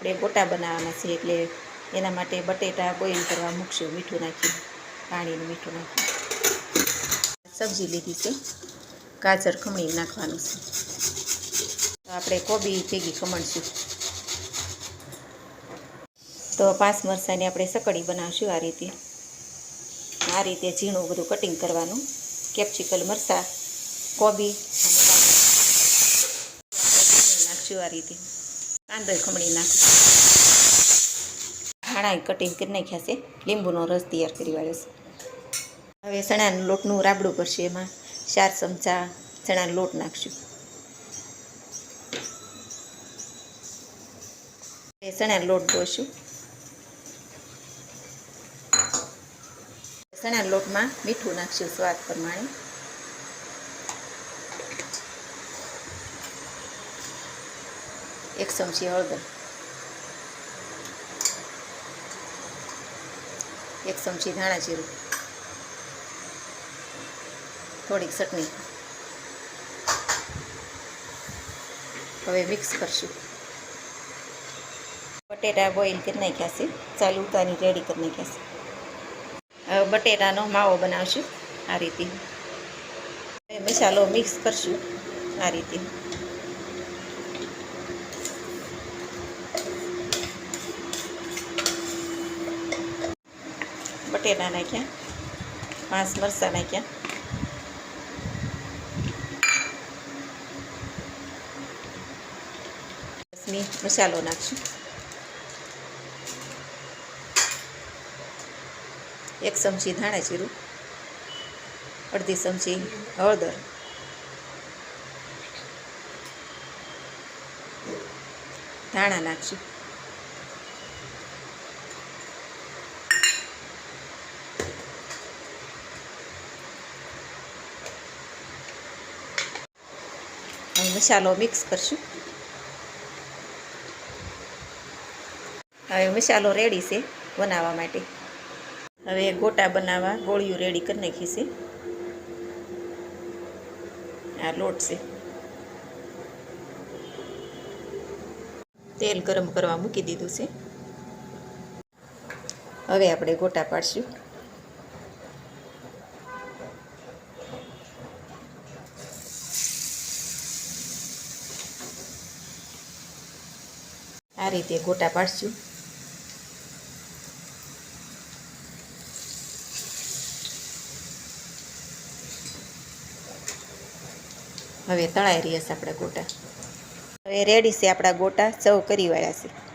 આપણે ગોટા બનાવવાના છે એટલે એના માટે બટેટા બોઇલ કરવા મૂકશું, મીઠું નાખી પાણીનું મીઠું નાખી સબ્જી લીધી છે, ગાજર ખમણી નાખવાનું છે. તો આપણે કોબી ભેગી ખમણશું. તો પાંચ મરચાંની આપણે સકડી બનાવશું આ રીતે. આ રીતે ઝીણું બધું કટિંગ કરવાનું. કેપ્સિકલ મરચાં કોબી નાખશું આ રીતે. કાંદો ખમણી નાખશું ધાણા કટિંગ કરી નાખ્યા છે. લીંબુનો રસ તૈયાર કરી વાળ્યો છે. હવે ચણાના લોટનું રાબડું કરશે એમાં. ચાર ચમચા ચણાનો લોટ નાખશું. ચણાનો લોટ દોશું ચણાના લોટમાં મીઠું નાખશું સ્વાદ પ્રમાણે. એક ચમચી હળદર. એક ચમચી ધાણા જીરું. થોડીક ચટણી. હવે મિક્સ કરશું. બટેટા બોઇલ કરી નાખ્યા છે. ચાલુ ઉતારી રેડી કરી નાખ્યા છે. હવે બટેટાનો માવો બનાવશું. આ રીતે. મસાલો મિક્સ કરશું. આ રીતે. બટેટા નાખ્યા પાંચ મરચાં નાખ્યા. મસાલો નાખશું. એક ચમચી ધાણા જીરું, અડધી ચમચી હળદર, ધાણા નાખશું. મસાલો મિક્સ કરશું. હવે મસાલો રેડી છે બનાવવા માટે. હવે ગોટા બનાવવા, ગોળીઓ રેડી કરી નાખી છે. આ લોટ છે. તેલ ગરમ કરવા મૂકી દીધું છે. હવે આપણે ગોટા પાડશું. આ રીતે ગોટા પાડશું. હવે તળાઈ રહ્યા છે આપણા ગોટા. હવે રેડી છે આપણા ગોટા. સૌ કરી વાળ્યા છે.